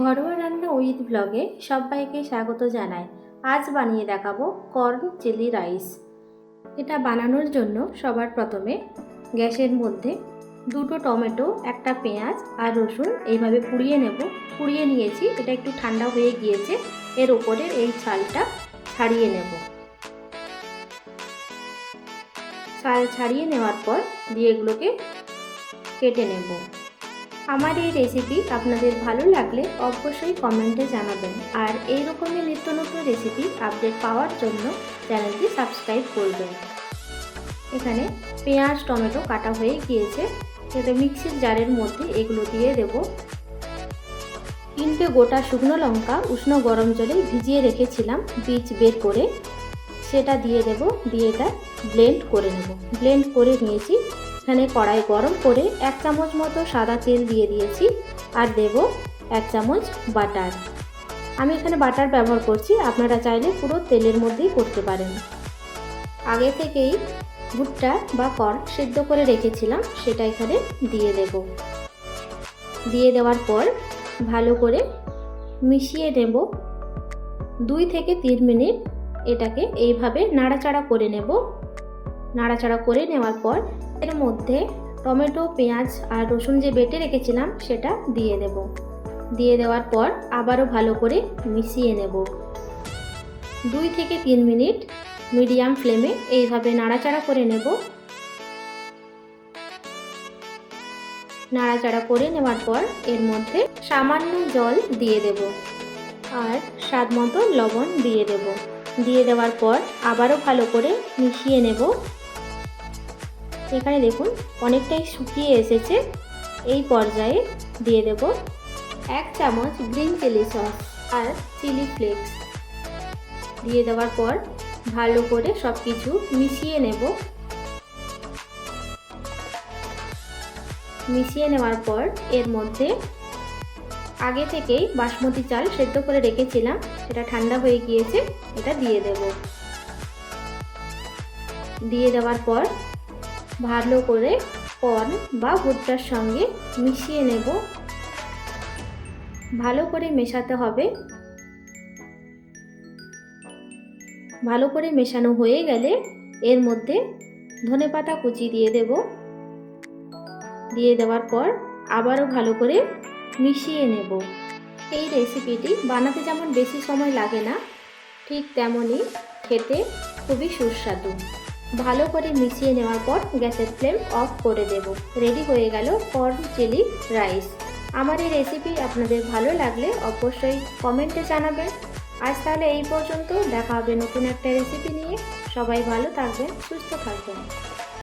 ঘরোয়া রান্না উইথ ব্লগে সবাইকে স্বাগত জানাই। আজ বানিয়ে দেখাবো কর্ন চিলি রাইস। এটা বানানোর জন্য সবার প্রথমে গ্যাসের মধ্যে দুটো টমেটো, একটা পেঁয়াজ আর রসুন এইভাবে পুড়িয়ে নেব। পুড়িয়ে নিয়েছি, এটা একটু ঠান্ডা হয়ে গিয়েছে, এর উপরের এই ছালটা ছাড়িয়ে নেব। ছাল ছাড়িয়ে নেওয়ার পর দিয়ে এগুলোকে কেটে নেব। আমার এই রেসিপি আপনাদের ভালো লাগলে অবশ্যই কমেন্টে জানাবেন। আর এই রকমের নিত্য নতুন রেসিপি আপডেট পাওয়ার জন্য চ্যানেলটি সাবস্ক্রাইব করবেন। এখানে পেঁয়াজ, টমেটো কাটা হয়ে গিয়েছে। এটা মিক্সির জারের মধ্যে এগুলো দিয়ে দেব। তিনটে গোটা শুকনো লঙ্কা উষ্ণ গরম জলে ভিজিয়ে রেখেছিলাম বীজ বের করে। সেটা দিয়ে দেব, দিয়ে এটা ব্লেন্ড করে নেব। ব্লেন্ড করে নিয়েছি। এখানে কড়াই গরম করে এক চামচ মতো সাদা তেল দিয়ে দিয়েছি আর দেব এক চামচ বাটার। আমি এখানে বাটার ব্যবহার করছি, আপনারা চাইলে পুরো তেলের মধ্যেই করতে পারেন। আগে থেকেই ভুট্টা বা কর্ন সেদ্ধ করে রেখেছিলাম, সেটা এখানে দিয়ে দেব। দিয়ে দেওয়ার পর ভালো করে মিশিয়ে নেব। দুই থেকে তিন মিনিট এটাকে এইভাবে নাড়াচাড়া করে নেব। নাড়াচাড়া করে নেওয়ার পর এর মধ্যে টমেটো, পেঁয়াজ আর রসুন যে বেটে রেখেছিলাম সেটা দিয়ে দেব। দিয়ে দেওয়ার পর আবারও ভালো করে মিশিয়ে নেব। দুই থেকে তিন মিনিট মিডিয়াম ফ্লেমে এইভাবে নাড়াচাড়া করে নেব। নাড়াচাড়া করে নেওয়ার পর এর মধ্যে সামান্য জল দিয়ে দেব আর স্বাদ মতো লবণ দিয়ে দেব। দিয়ে দেওয়ার পর আবারও ভালো করে মিশিয়ে নেব। এখানে দেখুন, অনেকটাই শুকিয়ে এসেছে। এই পর্যায়ে দিয়ে দেব এক চামচ গ্রিন চিলি সস আর চিলি ফ্লেক্স। দিয়ে দেওয়ার পর ভালো করে সব কিছু মিশিয়ে নেব। মিশিয়ে নেওয়ার পর এর মধ্যে আগে থেকেই বাসমতি চাল সেদ্ধ করে রেখেছিলাম সেটা ঠান্ডা হয়ে গিয়েছে, এটা দিয়ে দেব। দিয়ে দেওয়ার পর ভালো করে কর্ন বা ভুট্টার সঙ্গে মিশিয়ে নেব। ভালো করে মেশাতে হবে। ভালো করে মেশানো হয়ে গেলে এর মধ্যে ধনে পাতা কুচি দিয়ে দেব। দিয়ে দেওয়ার পর আবারও ভালো করে মিশিয়ে নেব। এই রেসিপিটি বানাতে যেমন বেশি সময় লাগে না, ঠিক তেমনই খেতে খুবই সুস্বাদু। ভালো করে মিশিয়ে নেওয়ার পর গ্যাসের ফ্লেম অফ করে দেব। রেডি হয়ে গেল কর্ন চিলি রাইস। আমার এই রেসিপি আপনাদের ভালো লাগলে অবশ্যই কমেন্টে জানাবেন। আজ তাহলে এই পর্যন্ত, দেখা হবে নতুন একটা রেসিপি নিয়ে। সবাই ভালো থাকবেন, সুস্থ থাকবেন।